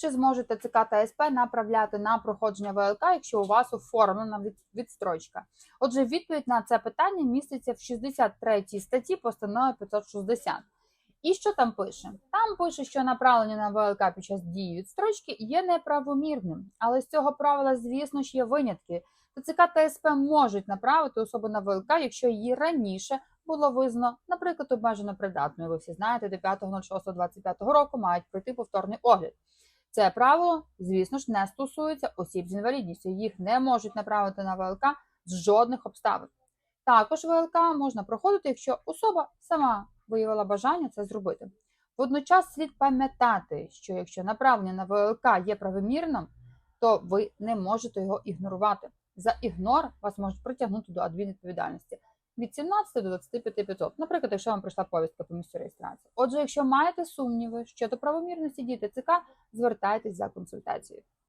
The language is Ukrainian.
Чи зможуть ТЦК та СП направляти на проходження ВЛК, якщо у вас оформлена від- відстрочка? Отже, відповідь на це питання міститься в 63 статті постанови 560. І що там пише? Там пише, що направлення на ВЛК під час дії відстрочки є неправомірним, але з цього правила, звісно ж, є винятки. ТЦК та СП можуть направити особу на ВЛК, якщо її раніше було визнано, наприклад, обмежено придатною. Ви всі знаєте, до 5.06.25 року мають пройти повторний огляд. Це правило, звісно ж, не стосується осіб з інвалідністю. Їх не можуть направити на ВЛК з жодних обставин. Також ВЛК можна проходити, якщо особа сама виявила бажання це зробити. Водночас слід пам'ятати, що якщо направлення на ВЛК є правомірним, то ви не можете його ігнорувати. За ігнор вас можуть притягнути до адмінвідповідальності від 17 до 25 500, наприклад, якщо вам прийшла повістка по місцю реєстрації. Отже, якщо маєте сумніви щодо правомірності діти ТЦК, звертайтесь за консультацією.